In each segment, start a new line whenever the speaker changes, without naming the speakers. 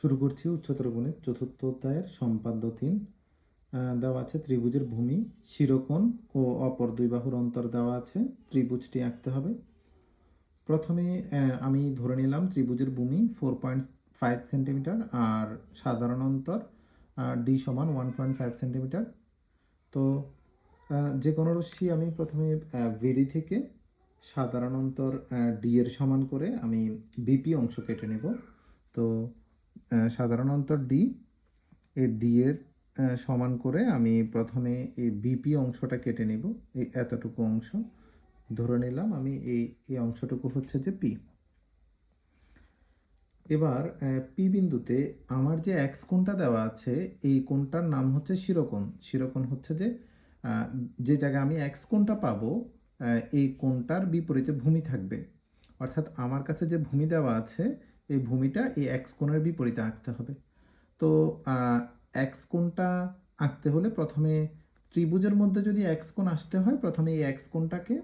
শুরু করছি উচ্চতর গুণের চতুর্থ অধ্যায়ের সম্পাদ্য তিন। দেওয়া আছে ত্রিভুজের ভূমি, শিরোকোণ ও অপর দুই বাহুর অন্তর দেওয়া আছে, ত্রিভুজটি আঁকতে হবে। প্রথমে আমি ধরে নিলাম ত্রিভুজের ভূমি ফোর পয়েন্ট ফাইভ সেন্টিমিটার আর সাধারণ অন্তর ডি সমান ওয়ান পয়েন্ট ফাইভ সেন্টিমিটার। তো যে কোনো রশ্মি আমি প্রথমে ভিডি থেকে সাধারণ অন্তর ডি এর সমান করে আমি বিপি অংশ কেটে নেব। তো আহ, সাধারণ অন্তর ডি এই ডি এর সমান করে আমি প্রথমে এই বিপি অংশটা কেটে নেব এই এতটুকু অংশ। ধরে নিলাম আমি এই এই অংশটুকু হচ্ছে যে পি এবার পি বিন্দুতে আমার যে এক্স কোণটা দেওয়া আছে এই কোণটার নাম হচ্ছে শিরোকোণ। শিরোকোণ হচ্ছে যে যে জায়গায় আমি এক্স কোণটা পাবো এই কোণটার বিপরীতে ভূমি থাকবে। অর্থাৎ আমার কাছে যে ভূমি দেওয়া আছে এই ভূমিটা এই এক্স কোণের বিপরীতে আঁকতে হবে। তো এক্স কোণটা আঁকতে হলে প্রথমে ত্রিভুজের মধ্যে যদি এক্স কোণ আসতে হয়, প্রথমে এই এক্স কোণটাকে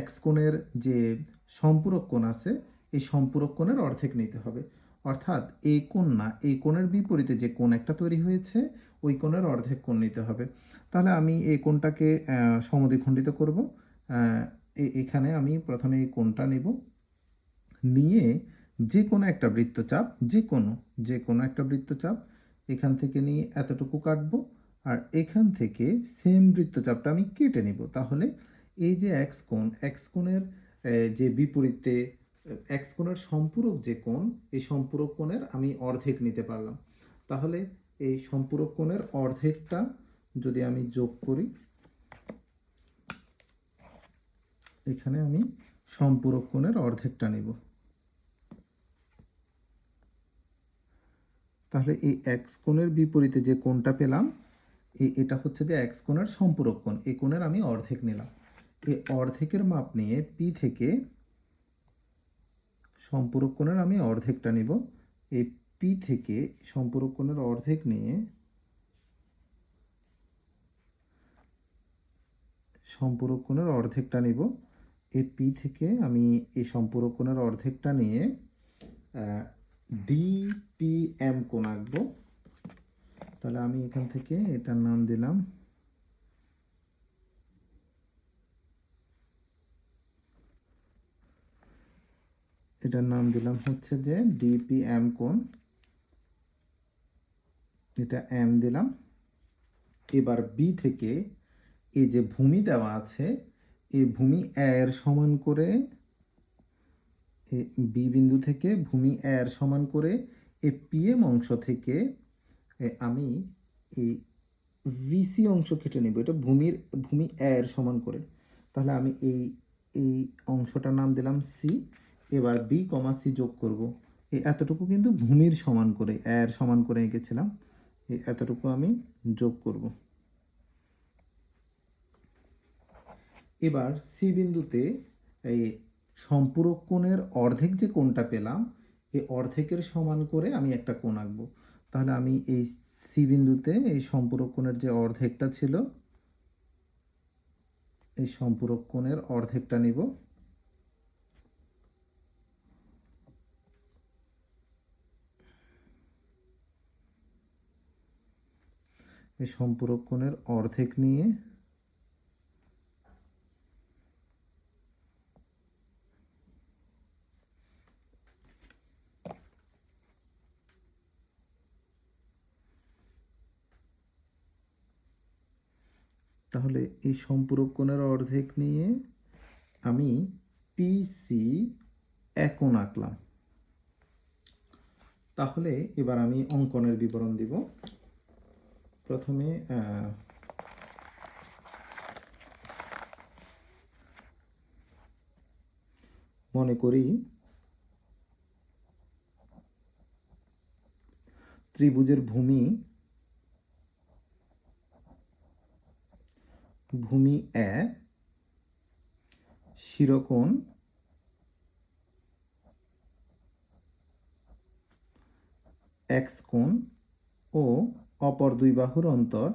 এক্স কোণের যে সম্পূরক কোণ আছে, এই সম্পূরক কোণের অর্ধেক নিতে হবে। অর্থাৎ এই কোণ না এই কোণের বিপরীতে যে কোণ একটা তৈরি হয়েছে, ওই কোণের অর্ধেক কোণ নিতে হবে। তাহলে আমি এই কোণটাকে সমদ্বিখণ্ডিত করব। এখানে আমি প্রথমে এই কোণটা নেব। নিয়ে যে কোনো একটা বৃত্তচাপ, যে কোনো যে কোনো একটা বৃত্তচাপ এখান থেকে নিয়ে এতটুকু কাটবো আর এখান থেকে সেম বৃত্তচাপটা আমি কেটে নেব। তাহলে এই যে এক্স কোণ এক্স কোণের যে বিপরীতে এক্স কোণের সম্পূরক যে কোণ, এই সম্পূরক কোণের আমি অর্ধেক নিতে পারলাম। তাহলে এই সম্পূরক কোণের অর্ধেকটা যদি আমি যোগ করি, এখানে আমি সম্পূরক কোণের অর্ধেকটা নেব। তাহলে এই এক্স কোণের বিপরীতে যে কোণটা পেলাম এটা হচ্ছে যে এক্স কোণের সম্পূরক কোণ। এই কোণের আমি অর্ধেক নিলাম। এই অর্ধেকের মাপ নিয়ে পি থেকে সম্পূরক কোণের আমি অর্ধেকটা নিব। এই পি থেকে সম্পূরক কোণের অর্ধেক নিয়ে সম্পূরক কোণের অর্ধেকটা নিব। এই পি থেকে আমি এই সম্পূরক কোণের অর্ধেকটা নিয়ে ডিপিএম কোণ আঁকবো তাহলে আমি এখান থেকে এটার নাম দিলাম। এটার নাম দিলাম হচ্ছে যে ডিপিএম কোণ। এটা এম দিলাম। এবার বি থেকে এই যে ভূমি দেওয়া আছে, এই ভূমি এর সমান করে বি বিন্দু থেকে ভূমি এর সমান করে এই পিএম অংশ থেকে আমি এই ভিসি অংশ কেটে নেব। এটা ভূমির, ভূমি এর সমান করে। তাহলে আমি এই এই অংশটার নাম দিলাম সি এবার বি কমা সি যোগ করব। এই এতটুকু কিন্তু ভূমির সমান করে, এর সমান করে এঁকেছিলাম। এই এতটুকু আমি যোগ করব। এবার সি বিন্দুতে এই সম্পূরক কোণের অর্ধেক যে কোণটা পেলাম এই অর্ধেকের সমান করে আমি একটা কোণ আঁকবো। তাহলে আমি এই সি বিন্দুতে এই সম্পূরক কোণের যে অর্ধেকটা ছিল, এই সম্পূরক কোণের অর্ধেকটা নিব। এই সম্পূরক কোণের অর্ধেক নিয়ে তাহলে এই সম্পূরক কোণের অর্ধেক নিয়ে আমি পিসি একন আঁকলাম। তাহলে এবার আমি অঙ্কনের বিবরণ দিব। প্রথমে মনে করি ত্রিভুজের ভূমি ভূমি এ, শিরোকোণ এক্স কোণ ও অপর দুই বাহুর অন্তর।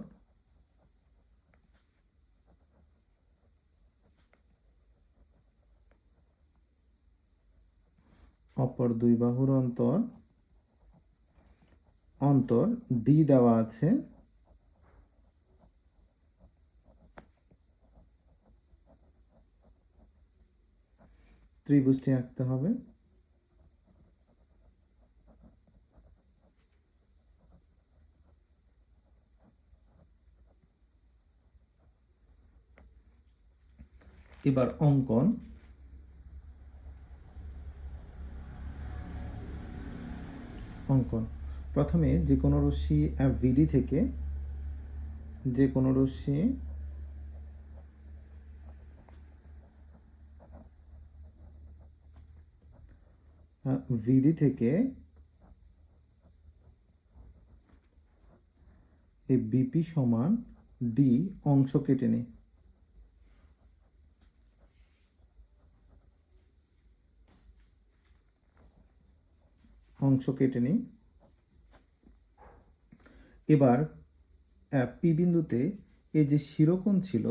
অপর দুই বাহুর অন্তর অন্তর ডি দেওয়া আছে। ত্রিভুজটি আঁকতে হবে। এবার অঙ্কন। অঙ্কন। প্রথমে যে কোনো রশ্মি ভিডি থেকে যে কোনো রশ্মি ভিডি থেকে এই বিপি সমান ডি অংশ কেটে নিই। অংশ কেটে নিই। এবার পি বিন্দুতে এই যে শিরোকোণ ছিল,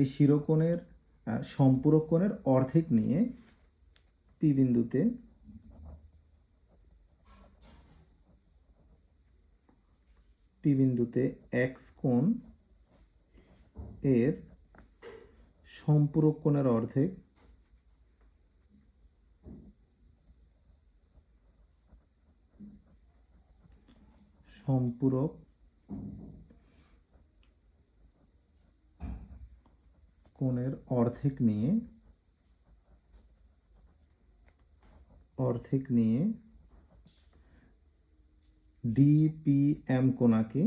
এই শিরোকোণের সম্পূরক কোণের অর্ধেক নিয়ে পি বিন্দুতে পি বিন্দুতে এক্স কোণ এর সম্পূরক কোণের অর্ধেক সম্পূরক কোণের অর্ধেক নিয়ে অর্ধেক নিয়ে ডিপিএম কোণাকে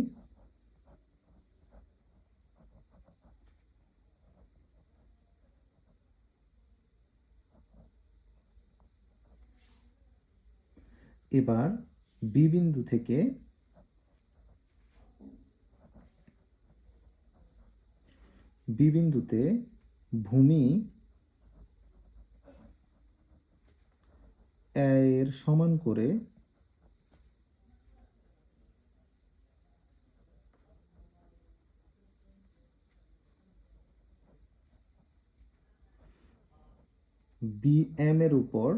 এবার বি বিন্দু থেকে বি বিন্দুতে ভূমি এর সমান করে বিএম এর উপর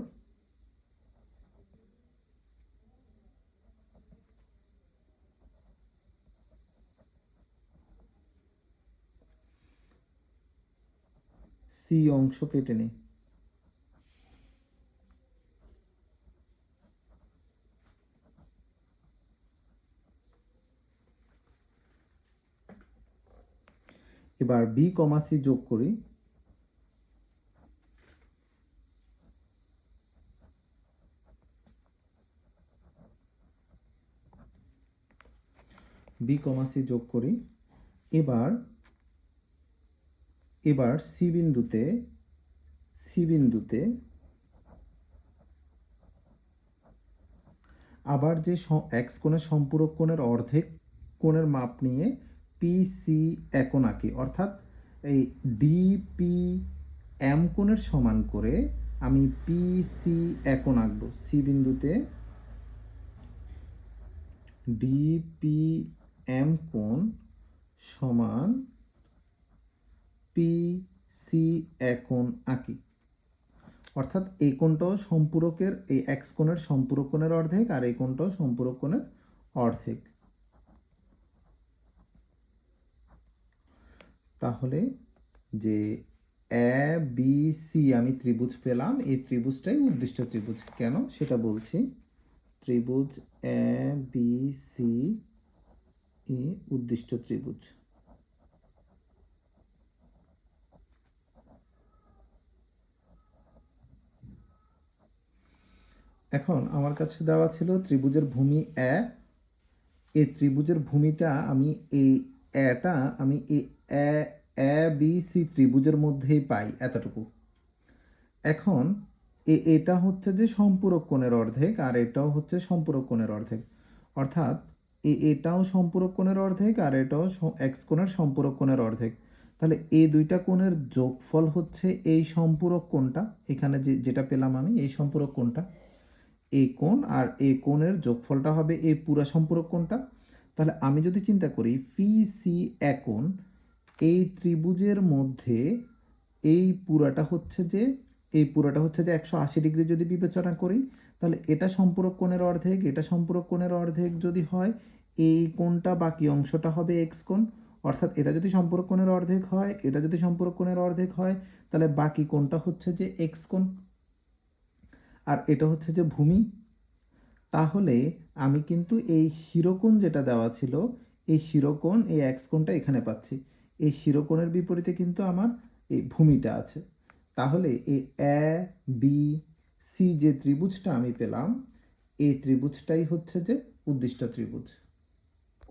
সি অংশ কেটে নিই। এবার বি কমা সি যোগ করি। বি কমা সি যোগ করি। এবার এবার সি বিন্দুতে সি বিন্দুতে আবার যে এক্স কোণের সম্পূরক কোণের অর্ধেক কোণের মাপ নিয়ে পি সি একন আঁকি অর্থাৎ এই ডিপি এম কোণের সমান করে আমি পি সি একন আঁকব সি বিন্দুতে ডিপি এম কোণ সমান পি সি একন আঁকি। অর্থাৎ এই কোণটাও সম্পূরকের, এই এক্স কোণের সম্পূরক কোণের অর্ধেক আর এই কোণটাও সম্পূরক কোণের অর্ধেক। তাহলে যে এ বি সি আমি ত্রিভুজ পেলাম, এই ত্রিভুজটাই উদ্দিষ্ট ত্রিভুজ। কেন? সেটা বলছি। ত্রিভুজ এ বি সি ই উদ্দিষ্ট ত্রিভুজ। এখন আমার কাছে দেওয়া ছিল ত্রিভুজের ভূমি এ। এই ত্রিভুজের ভূমিটা আমি এই এটা, আমি এ এ, বি, সি ত্রিভুজের মধ্যেই পাই এতটুকু। এখন এ, এটা হচ্ছে যে সম্পূরক কোণের অর্ধেক আর এটাও হচ্ছে সম্পূরক কোণের অর্ধেক। অর্থাৎ এ এটাও সম্পূরক কোণের অর্ধেক আর এটাও এক্স কোণের সম্পূরক কোণের অর্ধেক। তাহলে এই দুইটা কোণের যোগফল হচ্ছে এই সম্পূরক কোণটা, এখানে যে, যেটা পেলাম আমি, এই সম্পূরক কোণটা এই কোণ আর এই কোণের যোগফলটা হবে এই পুরা সম্পূরক কোণটা। তাহলে আমি যদি চিন্তা করি ফি সি একন এই ত্রিভুজের মধ্যে এই পুরাটা হচ্ছে যে, এই পুরাটা হচ্ছে যে একশো আশি ডিগ্রি যদি বিবেচনা করি, তাহলে এটা সম্পূরক কোণের অর্ধেক, এটা সম্পূরক কোণের অর্ধেক যদি হয় এই কোণটা বাকি অংশটা হবে এক্স কোণ। অর্থাৎ এটা যদি সম্পূরক কোণের অর্ধেক হয়, এটা যদি সম্পূরক কোণের অর্ধেক হয়, তাহলে বাকি কোণটা হচ্ছে যে এক্স কোণ। আর এটা হচ্ছে যে ভূমি। তাহলে আমি কিন্তু এই শিরোকোণ যেটা দেওয়া ছিল, এই শিরোকোণ, এই এক্স কোণটা এখানে পাচ্ছি। এই শিরোকোণের বিপরীতে কিন্তু আমার এই ভূমিটা আছে। তাহলে এই এ বি সি যে ত্রিভুজটা আমি পেলাম, এই ত্রিভুজটাই হচ্ছে যে উদ্দিষ্ট ত্রিভুজ।